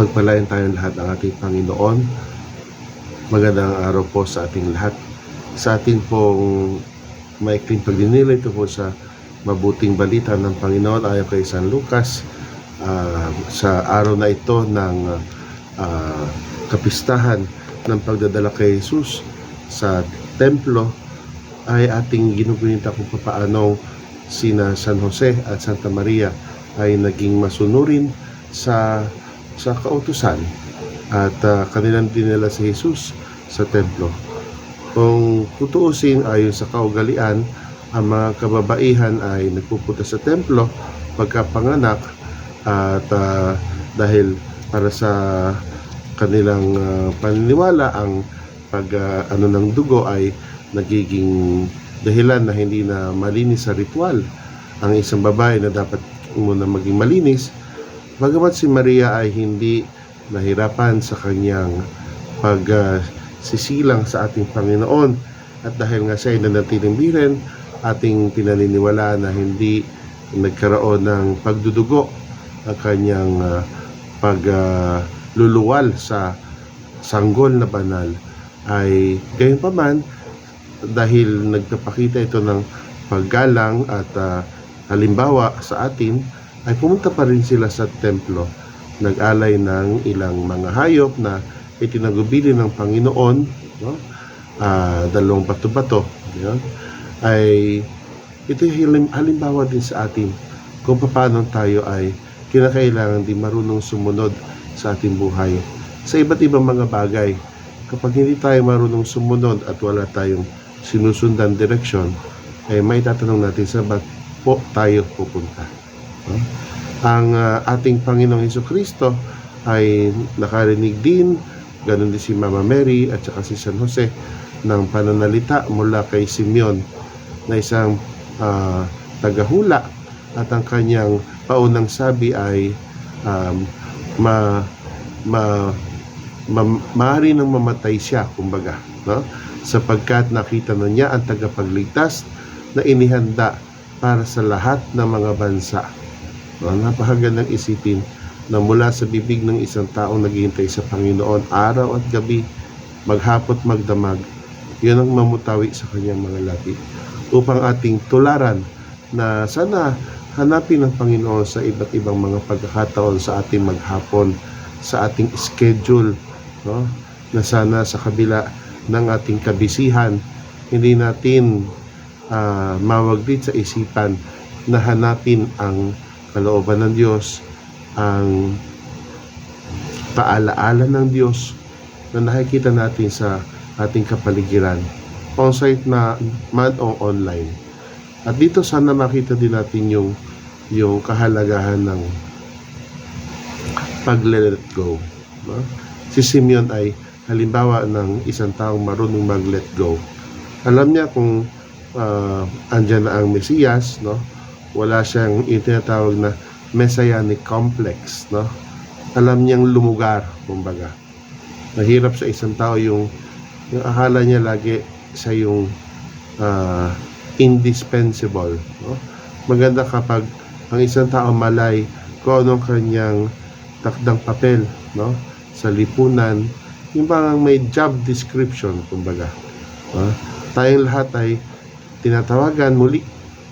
Pagpalain tayong lahat ng ating Panginoon. Magandang araw po sa ating lahat. Sa ating pong maikling pagdinilay ito po sa mabuting balita ng Panginoon ayon kay San Lucas ah, sa araw na ito ng ah, kapistahan ng pagdadala kay Jesus sa templo ay ating ginugunita kung paano sina San Jose at Santa Maria ay naging masunurin sa sa kautusan at ah, kanilang dinala si Jesus sa templo. Kung tutuusin ayon sa kaugalian, ang mga kababaihan ay nagpupunta sa templo pagkapanganak at ah, dahil para sa kanilang ah, paniniwala ang pag ah, ano ng dugo ay nagiging dahilan na hindi na malinis sa ritual ang isang babae na dapat muna maging malinis bagamat si Maria ay hindi nahirapan sa kanyang pag ah, sisilang sa ating Panginoon at dahil nga siya ay nanatiling biren ating pinaniniwala na hindi nagkaroon ng pagdudugo ang kanyang ah, pagluluwal sa sanggol na banal. Ay gayon pa man dahil nagpapakita ito ng paggalang at ah, halimbawa sa atin ay pumunta pa rin sila sa templo. Nag-alay ng ilang mga hayop na itinagubili ng Panginoon no? Ah, dalawang bato-bato yun, ay ito yung halim- halimbawa din sa atin kung paano tayo ay kinakailangan din marunong sumunod sa ating buhay. Sa iba't ibang mga bagay kapag hindi tayo marunong sumunod at wala tayong sinusundan direksyon ay may tatanong natin sa ba't po tayo pupunta ang ah, ating Panginoong Heso Kristo ay nakarinig din ganun din si Mama Mary at saka si San Jose ng pananalita mula kay Simeon na isang ah, tagahula at ang kanyang paunang sabi ay um, ma, ma, ma, maaari nang mamatay siya kumbaga no? sapagkat nakita na niya ang tagapagligtas na inihanda para sa lahat ng mga bansa? Napakagandang isipin na mula sa bibig ng isang taong naghihintay sa Panginoon araw at gabi maghapot magdamag yun ang mamutawi sa kanyang mga labi upang ating tularan na sana hanapin ng Panginoon sa iba't ibang mga pagkakataon sa ating maghapon sa ating schedule no? na sana sa kabila ng ating kabisihan hindi natin ah, mawaglit sa isipan na hanapin ang kalooban ng Diyos ang paalaala ng Diyos na nakikita natin sa ating kapaligiran on-site na man o online. At dito sana makita din natin yung yung kahalagahan ng pag-let go no? si Simeon ay halimbawa ng isang taong marunong mag-let go. Alam niya kung uh, andyan na ang Mesiyas no wala siyang yung tinatawag na messianic complex no? Alam niyang lumugar kumbaga. Mahirap sa isang tao yung yung akala niya lagi sa yung ah, indispensable no? Maganda kapag ang isang tao malay kung anong kanyang takdang papel no? Sa lipunan. Yung parang may job description kumbaga no? tayong lahat ay tinatawagan muli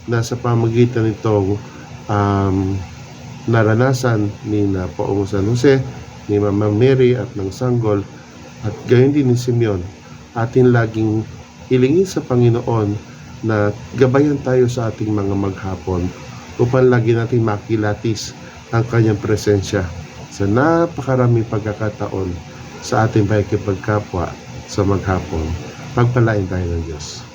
na sa pamagitan nitong um, naranasan ni na Poong San Jose, ni Mama Mary at ng Sanggol at gayon din ni Simeon atin laging hilingin sa Panginoon na gabayan tayo sa ating mga maghapon upang lagi nating makilatis ang kanyang presensya sa napakaraming pagkakataon sa ating pakikipagkapwa sa maghapon. Pagpalain tayo ng Diyos.